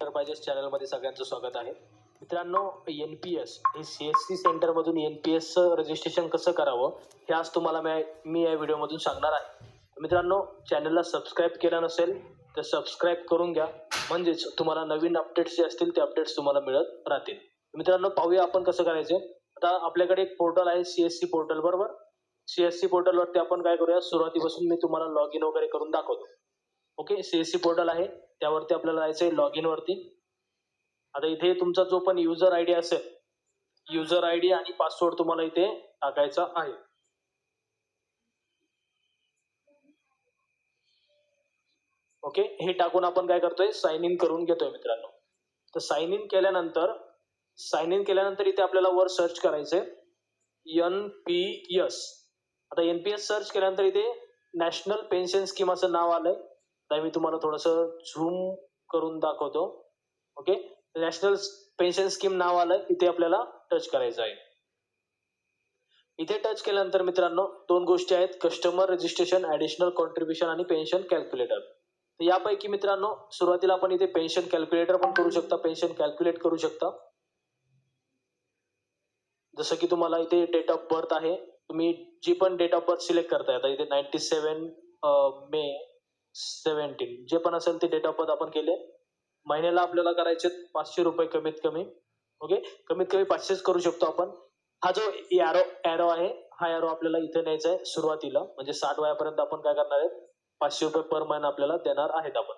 पाहिजेस चॅनलमध्ये सगळ्यांचं स्वागत आहे. मित्रांनो एन पी एस हे सी एस सी सेंटरमधून एन पी एसचं रजिस्ट्रेशन कसं करावं हे आज तुम्हाला मी मी या व्हिडिओमधून सांगणार आहे. मित्रांनो चॅनलला सबस्क्राईब केलं नसेल तर सबस्क्राईब करून घ्या. म्हणजेच तुम्हाला नवीन अपडेट्स जे असतील ते अपडेट्स तुम्हाला मिळत राहतील. मित्रांनो पाहूया आपण कसं करायचे. आता आपल्याकडे एक पोर्टल आहे सी एस सी पोर्टल बरोबर? सी एस सी पोर्टलवरती आपण काय करूया सुरुवातीपासून मी तुम्हाला लॉग इन वगैरे करून दाखवतो. ओके सीएससी पोर्टल आहे. त्यावरती आपल्याला जायचं आहे लॉग इन वरती. आता इथे तुमचा जो पण युजर आय डी असेल युजर आय डी आणि पासवर्ड तुम्हाला इथे टाकायचा आहे. ओके हे टाकून आपण काय करतोय? साइन इन करून घेतोय मित्रांनो. तर साइन इन केल्यानंतर साइन इन केल्यानंतर इथे आपल्याला वर सर्च करायचंय. एन पी एस आता एन पी एस सर्च केल्यानंतर इथे नॅशनल पेन्शन स्कीम असं नाव आलंय. तर मी तुम्हाला थोडंसं झूम करून दाखवतो. ओके नॅशनल पेन्शन स्कीम नाव आलंय इथे आपल्याला टच करायचं आहे. इथे टच केल्यानंतर मित्रांनो दोन गोष्टी आहेत. कस्टमर रजिस्ट्रेशन ऍडिशनल कॉन्ट्रीब्युशन आणि पेन्शन कॅल्क्युलेटर तर यापैकी मित्रांनो सुरुवातीला आपण इथे पेन्शन कॅल्क्युलेटर पण करू शकता. पेन्शन कॅल्क्युलेट करू शकता. जसं की तुम्हाला इथे डेट ऑफ बर्थ आहे. तुम्ही जी पण डेट ऑफ बर्थ सिलेक्ट करताय आता इथे नाईन्टी सेवन मे सेवन्टीन जे पण असेल ते डेट ऑफ बर्थ आपण केले. महिन्याला आपल्याला करायचे पाचशे रुपये कमीत कमी. ओके कमीत कमी पाचशेच करू शकतो आपण. हा जो एरो एरो आहे हा एरो आपल्याला इथे न्यायचा आहे सुरुवातीला. म्हणजे साठ वयापर्यंत आपण काय करणार आहे पाचशे रुपये पर महिना आपल्याला देणार आहेत आपण.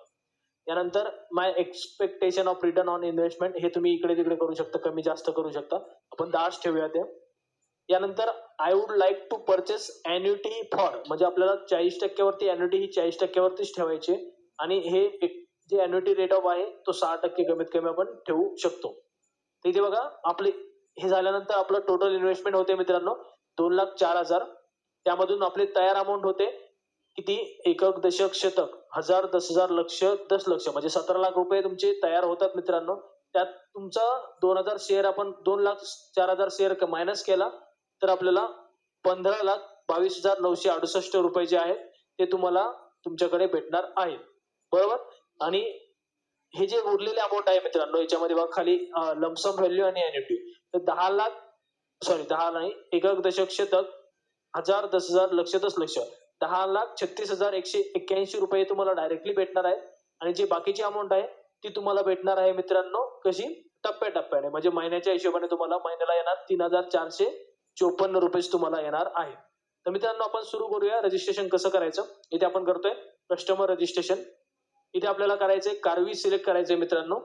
यानंतर my expectation of return on investment हे तुम्ही इकडे तिकडे करू शकता कमी जास्त करू शकता. आपण दहाच ठेवूया ते यानंतर I would like to purchase annuity for म्हणजे आपल्याला चाळीस टक्क्यावरती अॅन्युटी ही चाळीस टक्क्यावरतीच ठेवायची आणि हे एक जे अॅन्युटी रेट ऑफ आहे तो सहा टक्के कमीत कमी आपण ठेवू शकतो. तर इथे बघा आपले हे झाल्यानंतर आपलं टोटल इन्व्हेस्टमेंट होते मित्रांनो दोन लाख चार हजार. त्यामधून आपले तयार अमाऊंट होते किती? एकक दशक शतक. हजार दस हजार लक्ष दस लक्ष. म्हणजे सतरा लाख रुपये तुमचे तयार होतात मित्रांनो. त्यात तुमचा दोन हजार शेअर आपण दोन लाख चार हजार शेअर मायनस केला. तर आपल्याला पंधरा लाख बावीस हजार नऊशे अडुसष्ट रुपये जे आहेत ते तुम्हाला तुमच्याकडे भेटणार आहे. बरोबर? आणि हे जे उरलेले अमाऊंट आहे मित्रांनो याच्यामध्ये बघा खाली लमसम व्हॅल्यू आणि एन्युटी तर दहा लाख सॉरी दहा नाही एक दशक शतक हजार दस हजार लक्ष दस लक्ष दहा लाख छत्तीस हजार एकशे एक्क्याऐंशी रुपये तुम्हाला डायरेक्टली भेटणार आहे. आणि जी बाकीची अमाऊंट आहे ती तुम्हाला भेटणार आहे मित्रांनो कशी? टप्प्याटप्प्याने. म्हणजे महिन्याच्या हिशोबाने तुम्हाला महिन्याला येणार तीन हजार चारशे चोपन्न रुपयेच तुम्हाला येणार आहे. तर मित्रांनो आपण सुरू करूया. रजिस्ट्रेशन कसं करायचं? इथे आपण करतोय कस्टमर रजिस्ट्रेशन इथे आपल्याला करायचंय कारवी सिलेक्ट करायचंय मित्रांनो.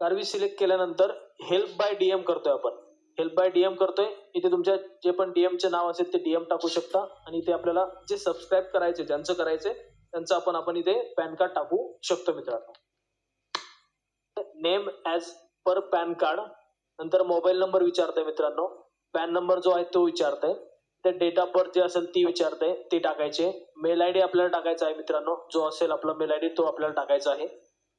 कारवी सिलेक्ट केल्यानंतर हेल्प बाय डीएम करतोय आपण. हेल्प बाय डीएम करतोय. इथे तुमच्या जे पण डीएमचे नाव असेल ते डीएम टाकू शकता. आणि इथे आपल्याला जे सबस्क्राईब करायचे ज्यांचं करायचंय त्यांचं आपण आपण इथे पॅन कार्ड टाकू शकतो मित्रांनो. Name as per PAN card. नंतर मोबाईल नंबर विचारतोय मित्रांनो. पॅन नंबर जो आहे तो विचारतंय. ते डेट ऑफ बर्थ जे असेल ती विचारते ते टाकायचे. मेल आय डी आपल्याला टाकायचा आहे मित्रांनो. जो असेल आपला मेल आय डी तो आपल्याला टाकायचा आहे.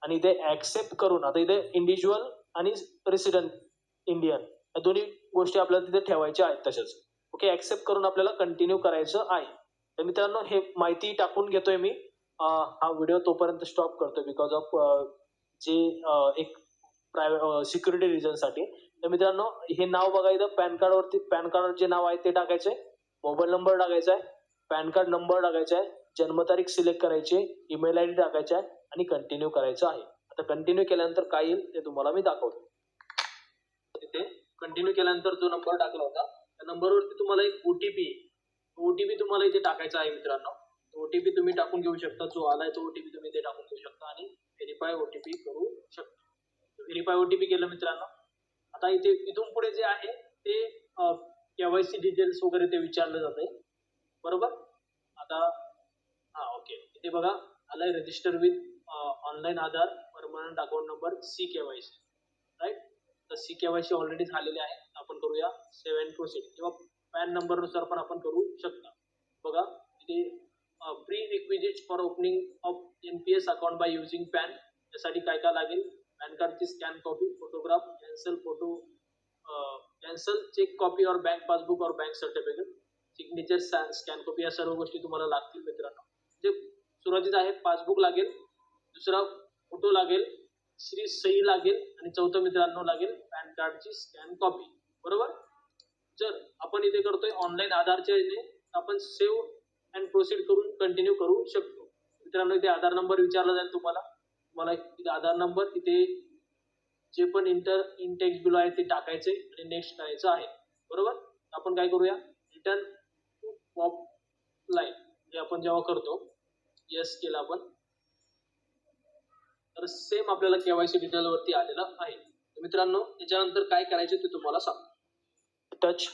आणि इथे ऍक्सेप्ट करून आता इथे इंडिव्हिज्युअल आणि रेसिडेंट इंडियन या दोन्ही गोष्टी आपल्याला तिथे ठेवायच्या आहेत तशाच. ओके ऍक्सेप्ट करून आपल्याला कंटिन्यू करायचं आहे. तर मित्रांनो हे माहिती टाकून घेतोय मी. हा व्हिडिओ तोपर्यंत स्टॉप करतोय बिकॉज ऑफ जे एक प्राय सिक्युरिटी रिझनसाठी तर मित्रांनो हे नाव बघा इथं. पॅन कार्ड वरती पॅन कार्ड जे नाव आहे ते टाकायचंय. मोबाईल नंबर टाकायचा आहे. पॅन कार्ड नंबर टाकायचा आहे. जन्मतारीख सिलेक्ट करायची ईमेल आय डी टाकायचा आहे. आणि कंटिन्यू करायचं आहे. आता कंटिन्यू केल्यानंतर काय येईल ते तुम्हाला मी दाखवतो. इथे कंटिन्यू केल्यानंतर जो नंबर टाकला होता त्या नंबरवरती तुम्हाला एक ओटीपी ओटीपी तुम्हाला इथे टाकायचा आहे मित्रांनो. ओटीपी तुम्ही टाकून घेऊ शकता. जो आलाय तो ओटीपी तुम्ही इथे टाकून घेऊ शकता आणि व्हेरीफाय ओटीपी करू शकता. व्हेरीफाय ओटीपी केलं मित्रांनो आता इथे इथून पुढे जे आहे ते केवायसी डिटेल्स वगैरे ते विचारलं जाते बरोबर? आता हा ओके. इथे बघा आलाय register with online Aadhaar permanent account number C KYC right तर सी केवायसी ऑलरेडी झालेले आहे. आपण करूया सेवन प्रोसेड किंवा पॅन नंबरनुसार पण आपण करू शकता. बघा इथे prerequisite for opening of N P S account by using PAN यासाठी काय काय लागेल? पॅन कार्डची scan copy photograph cancel photo cancel cheque copy और बँक पासबुक और bank certificate signature scan copy या सर्व गोष्टी तुम्हाला लागतील मित्रांनो. जे सुरुवातीला आहे पासबुक लागेल दुसरा फोटो लागेल श्री सई लागेल आणि चौथं मित्रांनो लागेल पॅन कार्डची स्कॅन कॉपी बरोबर? जर आपण इथे करतोय ऑनलाईन आधारच्या इथे आपण सेव्ह अँड प्रोसीड करून कंटिन्यू करू शकतो. मित्रांनो इथे आधार नंबर विचारला जाईल तुम्हाला. तुम्हाला इथे आधार नंबर इथे जे पण इंटर इंटेक्स बिलो आहे ते टाकायचे आणि नेक्स्ट करायचं आहे. बरोबर? आपण काय करूया? रिटर्न टू पॉप लाईन हे आपण जेव्हा करतो यस केलं आपण. तर सेम आपल्याला केवायसी डिटेल वरती आलेलं आहे. मित्रांनो त्याच्यानंतर काय करायचे ते तुम्हाला सांग टच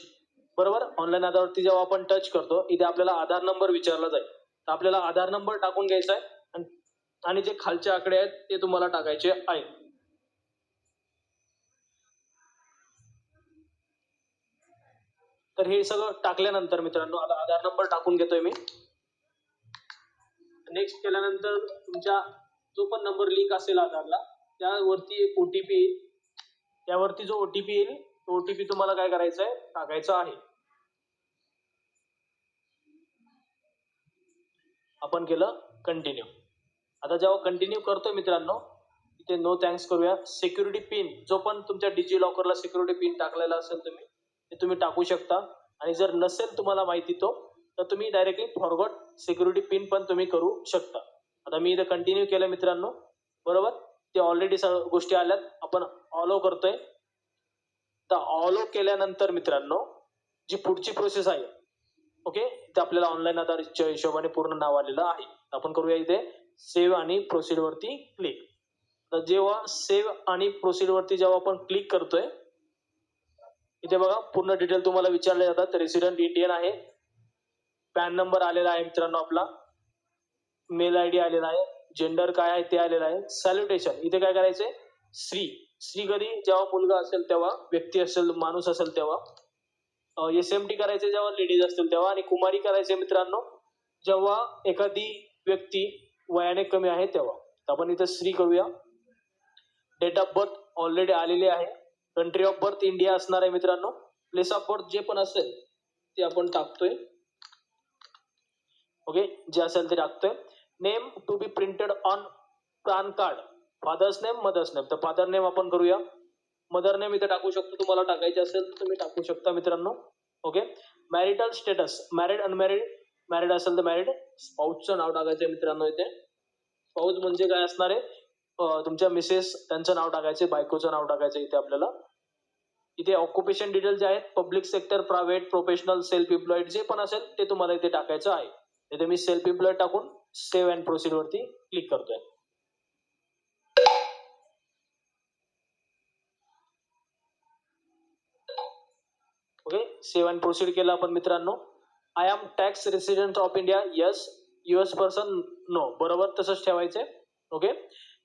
बरोबर? ऑनलाईन आधारवरती जेव्हा आपण टच करतो इथे आपल्याला आधार नंबर विचारला जाईल. तर आपल्याला आधार नंबर टाकून घ्यायचा आहे. आणि- आणि जे खालचे आकडे आहेत ते तुम्हाला टाकायचे आहेत तर हे सगळं टाकल्यानंतर मित्रांनो आता आधार नंबर टाकून घेतोय मी. नेक्स्ट केल्यानंतर तुमच्या जो पण नंबर लिंक असेल आधारला त्यावरती एक ओटीपी येईल. त्यावरती जो ओटीपी येईल तो ओटीपी तुम्हाला काय करायचा आहे? टाकायचा आहे. आपण केलं कंटिन्यू आता जेव्हा कंटिन्यू करतोय मित्रांनो इथे नो थँक्स करूया. सिक्युरिटी पिन जो पण तुमच्या डिजी लॉकरला सिक्युरिटी पिन टाकलेला असेल तुम्ही ते तुम्ही टाकू शकता. आणि जर नसेल तुम्हाला माहिती तो तर तुम्ही डायरेक्टली फॉरवर्ड सिक्युरिटी पिन पण तुम्ही करू शकता. आता मी इथं कंटिन्यू केलं मित्रांनो. बरोबर? ते ऑलरेडी सगळ्या गोष्टी आल्यात. आपण ऑलो करतोय. तर ऑलो केल्यानंतर मित्रांनो जी पुढची प्रोसेस आहे ओके ते आपल्याला ऑनलाईन आधारच्या हिशोबाने पूर्ण नाव आलेलं आहे. आपण करूया इथे सेव्ह आणि प्रोसीड वरती क्लिक तर जेव्हा सेव्ह आणि प्रोसीड वरती जेव्हा आपण क्लिक करतोय इथे बघा पूर्ण डिटेल तुम्हाला विचारले जातात. रेसिडेंट इंडियन आहे. पॅन नंबर आलेला आहे मित्रांनो आपला. मेल आय डी आलेला आहे. जेंडर काय आहे ते आलेलं आहे. सॅल्युटेशन इथे काय करायचंय? श्री श्री कधी? जेव्हा मुलगा असेल तेव्हा व्यक्ती असेल माणूस असेल तेव्हा. एस एम टी करायचे जेव्हा लेडीज असतील तेव्हा. आणि कुमारी करायचे मित्रांनो जेव्हा एखादी व्यक्ती वयाने कमी आहे तेव्हा. आपण इथं श्री करूया. डेट ऑफ बर्थ ऑलरेडी आलेली आहे. कंट्री ऑफ बर्थ इंडिया असणार आहे मित्रांनो. प्लेस ऑफ बर्थ जे पण असेल ते आपण टाकतोय. ओके जे असेल ते टाकतोय. Name to be printed on PAN card father's name mother's name तर फादर नेम आपण करूया. मदर नेम इथे टाकू शकतो. तुम्हाला टाकायचे असेल तर तुम्ही टाकू शकता मित्रांनो. Okay marital status married unmarried married असेल तर मॅरिड स्पाऊसचं नाव टाकायचं आहे मित्रांनो इथे. स्पाऊस म्हणजे काय असणार आहे? तुमच्या मिसेस त्यांचं नाव टाकायचे बायकोचं नाव टाकायचं इथे आपल्याला. इथे ऑक्युपेशन डिटेल जे आहेत public sector private professional self employed जे पण असेल ते तुम्हाला इथे टाकायचं आहे. इथे मी सेल्फ एम्प्लॉईड टाकून सेव्ह अँड प्रोसीड वरती क्लिक करतोय. ओके सेव्ह अँड प्रोसीड केलं आपण मित्रांनो. I am tax resident of India yes US person no बरोबर तसंच ठेवायचंय. ओके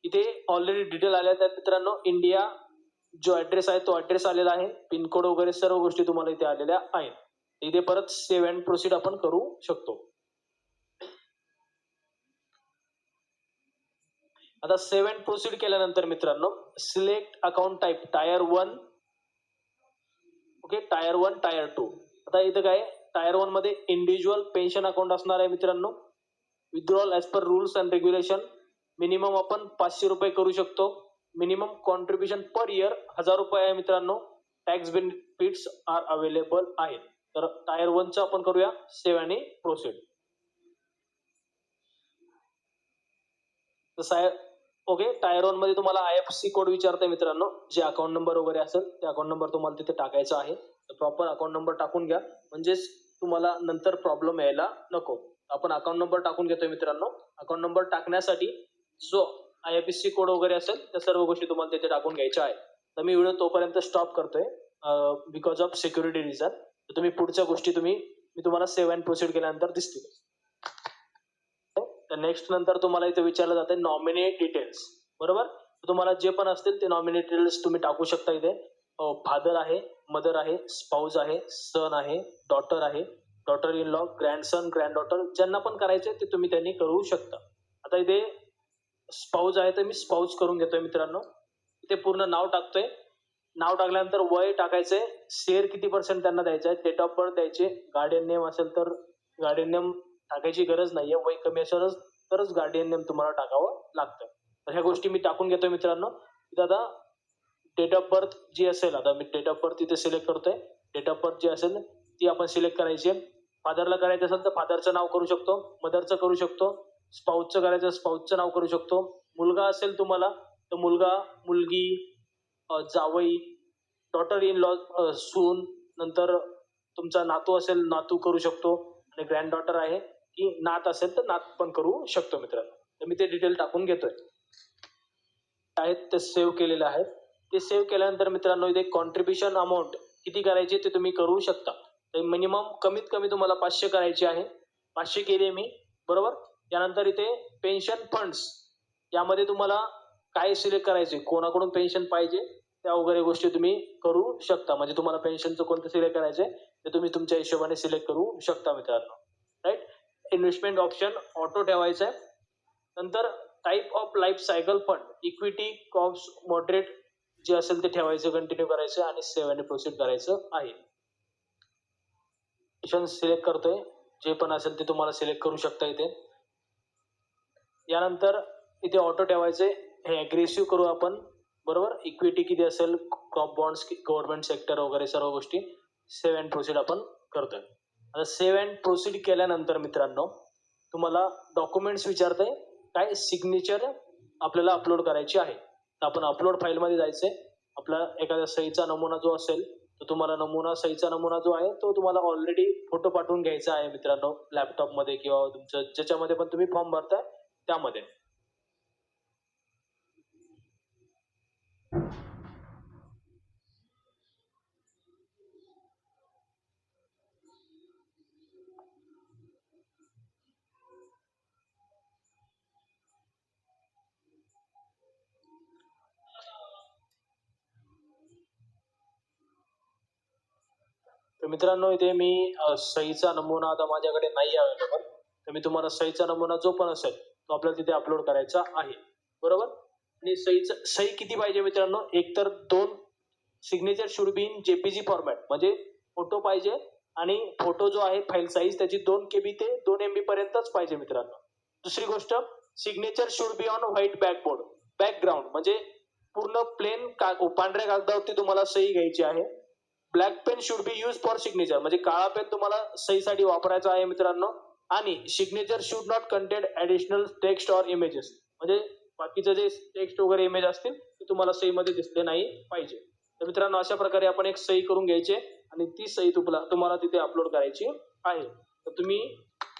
इथे ऑलरेडी डिटेल आल्या आहेत मित्रांनो. इंडिया जो ऍड्रेस आहे तो ऍड्रेस आलेला आहे. पिनकोड वगैरे सर्व गोष्टी तुम्हाला इथे आलेल्या आहेत. इथे परत सेव्ह अँड प्रोसीड आपण करू शकतो. आता सेव्ह अँड प्रोसीड केल्यानंतर मित्रांनो select account type tier one okay tier one tier two आता इथं काय? टायर वनमध्ये इंडिव्हिज्युअल पेन्शन अकाउंट असणार आहे मित्रांनो. Withdrawal as per rules and regulation minimum आपण पाचशे रुपये करू शकतो. मिनिमम कॉन्ट्रीब्युशन पर इयर हजार रुपये आहे मित्रांनो. टॅक्स बेनिफिट्स आर अवेलेबल आहेत. तर टायर वनचं आपण करूया सेव्ह आणि प्रोसीड ओके टायर वनमध्ये तुम्हाला आय एफ सी कोड विचारतंय मित्रांनो. जे अकाउंट नंबर वगैरे असेल ते अकाउंट नंबर तुम्हाला तिथे टाकायचा आहे. तर प्रॉपर अकाउंट नंबर टाकून घ्या. म्हणजेच तुम्हाला नंतर प्रॉब्लेम यायला नको. आपण अकाउंट नंबर टाकून घेतोय मित्रांनो. अकाउंट नंबर टाकण्यासाठी जो आय एफ सी कोड वगैरे असेल त्या सर्व गोष्टी तुम्हाला तिथे टाकून घ्यायच्या आहे तर मी व्हिडिओ तोपर्यंत स्टॉप करतोय बिकॉज ऑफ सिक्युरिटी रिझन तर तुम्ही पुढच्या गोष्टी तुम्ही मी तुम्हाला सेव्ह अँड प्रोसीड केल्यानंतर दिसतील. तर नेक्स्ट नंतर तुम्हाला इथे विचारलं जाते नॉमिनेट डिटेल्स बरोबर? तुम्हाला जे पण असतील ते नॉमिनेट डिटेल्स तुम्ही टाकू शकता इथे. फादर आहे मदर आहे स्पाऊस आहे सन आहे डॉटर आहे. Daughter in law grandson grand daughter ज्यांना पण करायचे ते तुम्ही त्यांनी करू शकता. आता इथे स्पाउज आहे तर मी स्पाउज करून घेतोय मित्रांनो. इथे पूर्ण नाव टाकतोय. नाव टाकल्यानंतर वय टाकायचंय. शेअर किती पर्सेंट त्यांना द्यायचं आहे? डेट ऑफ बर्थ द्यायचे. गार्डियन नेम असेल तर गार्डियन नेम टाकायची गरज नाहीये. वय कमी असेलच तरच गार्डियन नेम तुम्हाला टाकावं लागतं. तर ह्या गोष्टी मी टाकून घेतोय मित्रांनो. इथं आता डेट ऑफ बर्थ जी असेल आता मी डेट ऑफ बर्थ इथे सिलेक्ट करतोय. डेट ऑफ बर्थ जी असेल ती आपण सिलेक्ट करायची आहे. फादरला करायचं असेल तर फादरचं नाव करू शकतो. मदरचं करू शकतो. स्पाऊसचं करायचं स्पाऊसचं नाव करू शकतो. मुलगा असेल तुम्हाला तर मुलगा मुलगी जावई डॉटर इन लॉ सून नंतर तुमचा नातू असेल नातू करू शकतो. आणि ग्रँड डॉटर आहे की नात असेल तर नात पण करू शकतो मित्रांनो. तर मी ते डिटेल टाकून घेतोय. आहेत ते सेव्ह केलेले आहेत. ते सेव्ह केल्यानंतर मित्रांनो इथे कॉन्ट्रीब्युशन अमाऊंट किती करायची ते तुम्ही करू शकता. तर मिनिमम कमीत कमी तुम्हाला पाचशे करायची आहे. पाचशे केली मी बरोबर? त्यानंतर इथे पेन्शन फंड्स यामध्ये तुम्हाला काय सिलेक्ट करायचे कोणाकडून पेन्शन पाहिजे? त्या वगैरे गोष्टी तुम्ही करू शकता. म्हणजे तुम्हाला पेन्शनचं कोणतं सिलेक्ट करायचे ते तुम्ही तुमच्या हिशोबाने सिलेक्ट करू शकता मित्रांनो. राईट इन्व्हेस्टमेंट ऑप्शन ऑटो ठेवायचं आहे नंतर type of life cycle fund equity cops moderate जे असेल ते ठेवायचं कंटिन्यू करायचं आणि सेव्ह प्रोसीड करायचं आहे. ऑप्शन सिलेक्ट करतोय. जे पण असेल ते तुम्हाला सिलेक्ट करू शकता इथे. यानंतर इथे ऑटो ठेवायचे. हे अग्रेसिव्ह करू आपण. बरोबर? इक्विटी किती असेल? क्रॉप बॉन्ड्स गव्हर्नमेंट सेक्टर वगैरे सर्व गोष्टी. सेव्ह अँड प्रोसीड आपण करतोय. आता सेव्ह अँड प्रोसीड केल्यानंतर मित्रांनो तुम्हाला डॉक्युमेंट्स विचारतंय. काय सिग्नेचर आपल्याला अपलोड करायची आहे. तर आपण अपलोड फाईलमध्ये जायचंय. आपला एखाद्या सहीचा नमुना जो असेल तर तुम्हाला नमुना सहीचा नमुना जो आहे तो तुम्हाला ऑलरेडी फोटो पाठवून घ्यायचा आहे मित्रांनो लॅपटॉपमध्ये किंवा तुमचं ज्याच्यामध्ये पण तुम्ही फॉर्म भरताय. त्यामध्ये. तर मित्रांनो इथे मी सहीचा नमुना आता माझ्याकडे नाही अवेलेबल. तर मी तुम्हाला सहीचा नमुना जो पण असेल तो आपल्याला तिथे अपलोड करायचा आहे. बरोबर? आणि सहीचं सही किती पाहिजे मित्रांनो? एकतर दोन signature should be in JPG format म्हणजे फोटो पाहिजे आणि फोटो जो आहे फाईल साईज त्याची दोन केबी ते दोन एमबी पर्यंतच पाहिजे मित्रांनो. दुसरी गोष्ट signature should be on white backboard background म्हणजे पूर्ण प्लेन का पांढऱ्या कागदावरती तुम्हाला सही घ्यायची आहे. Black pen should be use for signature म्हणजे काळा पेन तुम्हाला सहीसाठी वापरायचा आहे मित्रांनो. आणि signature should not content additional text or images म्हणजे बाकीचं जे टेक्स्ट वगैरे इमेज असतील ते तुम्हाला सहीमध्ये दिसले नाही पाहिजे. तर मित्रांनो अशा प्रकारे आपण एक सही करून घ्यायचे आणि ती सही तुम्हाला तुम्हाला तिथे अपलोड करायची आहे. तर तुम्ही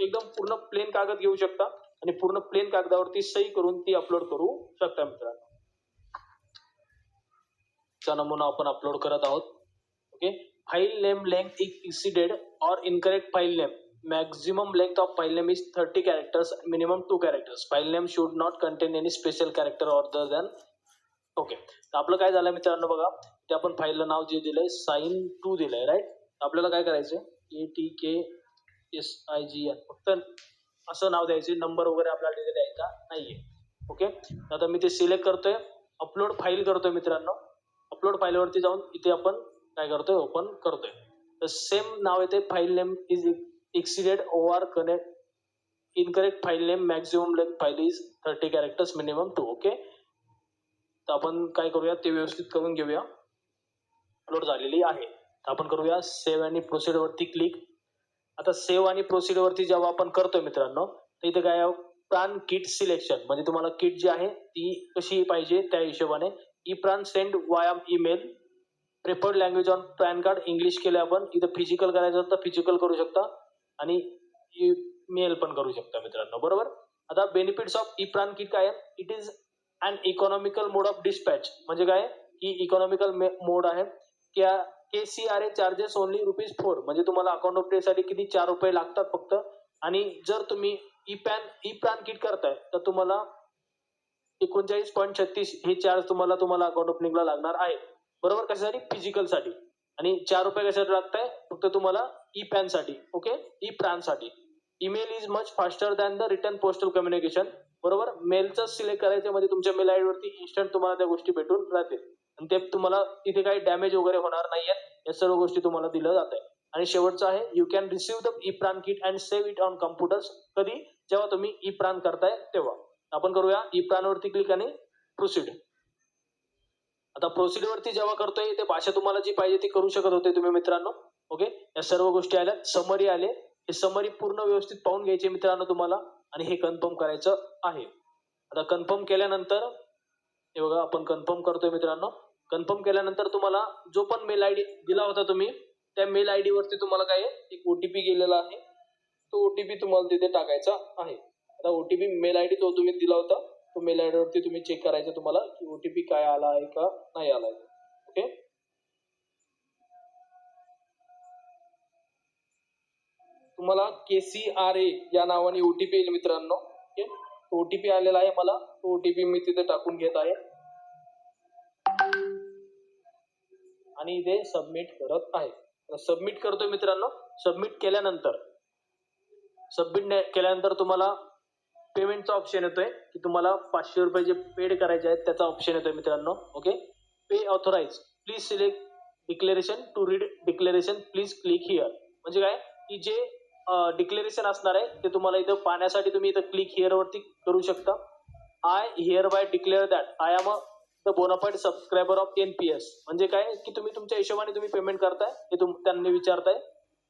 एकदम पूर्ण प्लेन कागद घेऊ शकता आणि पूर्ण प्लेन कागदावरती सही करून ती अपलोड करू शकता मित्रांनो. चा नमुना आपण अपलोड करत आहोत. Okay file name length exceeded or incorrect file name maximum length of file name is 30 characters minimum 2 characters. File name should not contain any special character other than okay तर आपलं काय झालं मित्रांनो बघा ते आपण फाईलला नाव जे दिलंय साईन टू दिलंय राईट आपल्याला काय करायचं A T K S I G N फक्त असं नाव द्यायचे नंबर वगैरे आपल्याला तिथे द्यायचा नाहीये. ओके आता मी ते सिलेक्ट करतोय अपलोड फाईल करतोय मित्रांनो. अपलोड फाईलवरती जाऊन इथे आपण काय करतोय? ओपन करतोय. तर सेम नाव येते file name is exceeded O R connect incorrect file name maximum file file is thirty characters minimum two okay तर आपण काय करूया ते व्यवस्थित करून घेऊया. अपलोड झालेली आहे. तर आपण करूया सेव्ह आणि प्रोसीड वरती क्लिक आता सेव्ह आणि प्रोसीड वरती जेव्हा आपण करतोय मित्रांनो तर इथे काय प्राण किट सिलेक्शन म्हणजे तुम्हाला किट जी आहे ती कशी पाहिजे त्या हिशोबाने. E PRAN send via email preferred language on PAN card English केलं आपण. इथं फिजिकल करायचं तर फिजिकल करू शकता. आणि मेल पण करू शकता मित्रांनो बरोबर? आता benefits of e PRAN kit काय आहे? It is and economical mode of dispatch म्हणजे काय? की इकॉनॉमिकल मोड आहे. क्या K C R A charges only rupees four म्हणजे तुम्हाला अकाउंट ओपनिंगसाठी किती? चार रुपये लागतात फक्त. आणि जर तुम्ही e PAN e PRAN kit करताय तर तुम्हाला एकोणचाळीस पॉईंट छत्तीस हे चार्ज तुम्हाला तुम्हाला अकाउंट ओपनिंगला लागणार आहे. बरोबर? कशासाठी? फिजिकलसाठी. आणि चार रुपये कशासाठी लागताय? फक्त तुम्हाला E ई पॅनसाठी okay e प्राणसाठी. Email is much faster than the return postal communication बरोबर? मेलचं सिलेक्ट करायचं म्हणजे तुमच्या मेल आयडी वरती इन्स्टंट तुम्हाला त्या गोष्टी भेटून राहतील. आणि ते तुम्हाला तिथे काही डॅमेज वगैरे होणार नाहीये. या सर्व गोष्टी तुम्हाला दिलं जात आहे आणि शेवटचं आहे you can receive the e PRAN kit and save it on computers कधी? जेव्हा तुम्ही e ई प्रान करताय तेव्हा. आपण करूया e ई प्रान वरती क्लिक आणि प्रोसीड आता प्रोसिड वरती जेव्हा करतोय ते भाषा तुम्हाला जी पाहिजे ती करू शकत होते तुम्ही मित्रांनो. ओके या सर्व गोष्टी आल्या. समरी आले. हे समरी पूर्ण व्यवस्थित पाहून घ्यायचे मित्रांनो तुम्हाला. आणि हे कन्फर्म करायचं आहे. आता कन्फर्म केल्यानंतर हे बघा आपण कन्फर्म करतोय मित्रांनो. कन्फर्म केल्यानंतर तुम्हाला जो पण मेल आय डी दिला होता तुम्ही त्या मेल आय डी वरती तुम्हाला काय आहे? एक ओटीपी गेलेला आहे. तो ओटीपी तुम्हाला तिथे टाकायचा आहे. आता ओटीपी मेल आय डी तो तुम्ही दिला होता. तो मेल आय डी वरती तुम्ही चेक करायचं तुम्हाला की ओटीपी काय आला आहे का नाही आला आहे. ओके तुम्हाला के सी आर ए या नावाने ओटीपी येईल मित्रांनो. ओके ओटीपी आलेला आहे मला. तो ओटीपी मी तिथे टाकून घेत आहे. आणि इथे सबमिट करत आहे. सबमिट करतोय मित्रांनो. सबमिट केल्यानंतर सबमिट केल्यानंतर तुम्हाला पेमेंटचा ऑप्शन येतोय. की तुम्हाला पाचशे रुपये जे पेड करायचे आहेत त्याचा ऑप्शन येतोय मित्रांनो. Okay pay authorize please select declaration to read declaration please click here म्हणजे काय? की जे डिक्लेरेशन असणार आहे. ते तुम्हाला इथं पाहण्यासाठी तुम्ही इथं क्लिक हिअर वरती करू शकता. I hereby declare that I am a the bonafide subscriber of N P S म्हणजे काय? की तुम्ही तुमच्या हिशोबाने तुम्ही पेमेंट करताय हे तुम त्यांनी विचारताय.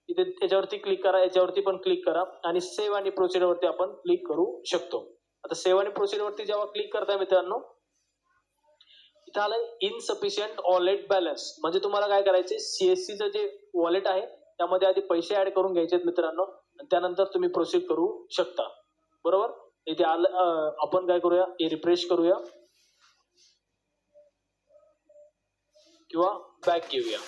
इथे त्याच्यावरती क्लिक करा याच्यावरती पण क्लिक करा. आणि सेव्ह आणि प्रोसिडरवरती आपण क्लिक करू शकतो. आता सेव्ह आणि प्रोसिडरवरती जेव्हा क्लिक करताय मित्रांनो इथं आलंय इनसफिशियंट वॉलेट बॅलन्स म्हणजे तुम्हाला काय करायचे सीएससीचं जे वॉलेट आहे त्यामध्ये आधी पैसे ऍड करून घ्यायचे आहेत मित्रांनो त्यानंतर तुम्ही प्रोसीड करू शकता. बरोबर? इथे आलं आपण काय करूया? हे रिफ्रेश करूया. किंवा बॅक घेऊया.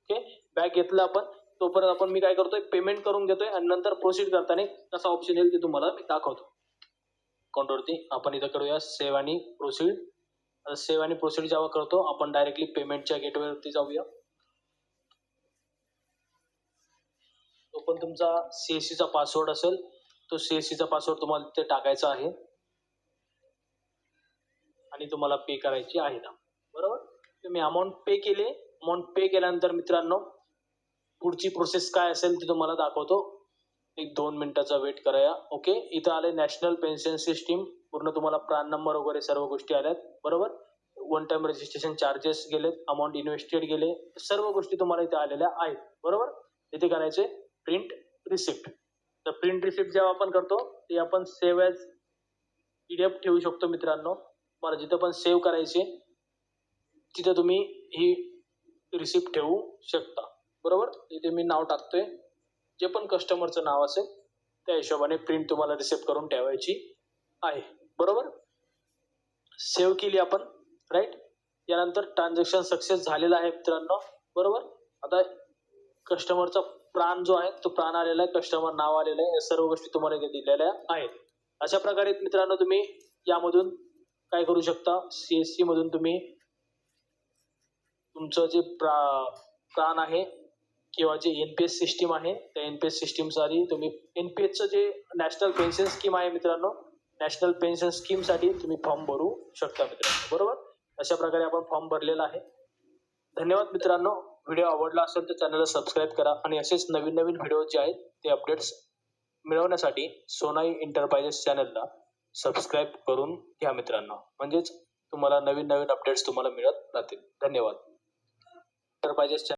ओके बॅक घेतलं आपण तोपर्यंत आपण मी काय करतोय? पेमेंट करून घेतोय आणि नंतर प्रोसीड करताना कसा ऑप्शन येईल ते तुम्हाला मी दाखवतो. अकाउंटवरती आपण इथं करूया सेव्ह आणि प्रोसीड सेव्ह आणि प्रोसीड जेव्हा करतो आपण डायरेक्टली पेमेंटच्या गेटवेवरती जाऊया. पण तुमचा सीएससीचा पासवर्ड असेल तो सीएससीचा पासवर्ड तुम्हाला तिथे टाकायचा आहे. आणि तुम्हाला पे करायची आहे ना. बरोबर? तुम्ही अमाऊंट पे केले अमाऊंट पे केल्यानंतर मित्रांनो पुढची प्रोसेस काय असेल ती तुम्हाला दाखवतो. एक दोन मिनिटाचा वेट कराया ओके इथं आले नॅशनल पेन्शन सिस्टीम पूर्ण तुम्हाला प्राण नंबर वगैरे सर्व गोष्टी आल्यात बरोबर? वन टाइम रजिस्ट्रेशन चार्जेस गेलेत अमाऊंट इन्व्हेस्टेड गेले सर्व गोष्टी तुम्हाला इथे आलेल्या आहेत बरोबर? इथे करायचे. प्रिंट रिसिप्ट तर प्रिंट रिसिप्ट जेव्हा आपण करतो ते आपण सेव्ह एज एफ ठेवू शकतो मित्रांनो. मला जिथं पण सेव्ह करायचे तिथं तुम्ही ही रिसिप्ट ठेवू शकता. बरोबर? इथे मी नाव टाकतोय. जे पण कस्टमरचं नाव असेल त्या हिशोबाने प्रिंट तुम्हाला रिसिप्ट करून ठेवायची आहे. बरोबर? सेव्ह केली आपण राईट यानंतर ट्रान्झॅक्शन सक्सेस झालेलं आहे मित्रांनो. बरोबर? आता कस्टमरचा प्राण जो आहे तो प्राण आलेला आहे कस्टमर नाव आलेलं आहे या सर्व गोष्टी तुम्हाला इथे दिलेल्या आहेत. अशा प्रकारे मित्रांनो तुम्ही यामधून काय करू शकता? सी एस मधून तुम्ही तुमचं जे प्रा प्राण आहे किंवा जे एन पी एस सिस्टीम आहे त्या एन पी एस सिस्टीमसाठी तुम्ही एन पी एसचं जे नॅशनल पेन्शन स्कीम आहे मित्रांनो नॅशनल पेन्शन स्कीमसाठी तुम्ही फॉर्म भरू शकता मित्रांनो. बरोबर? अशा प्रकारे आपण फॉर्म भरलेला आहे. धन्यवाद मित्रांनो. व्हिडिओ आवडला असेल तर चॅनलला सबस्क्राईब करा आणि असेच नवीन नवीन व्हिडिओ जे आहेत ते अपडेट्स मिळवण्यासाठी सोनाई एंटरप्राइजेस चॅनलला सबस्क्राईब करून घ्या मित्रांनो. म्हणजेच तुम्हाला नवीन नवीन अपडेट्स तुम्हाला मिळत राहतील. धन्यवाद. एंटरप्राइजेस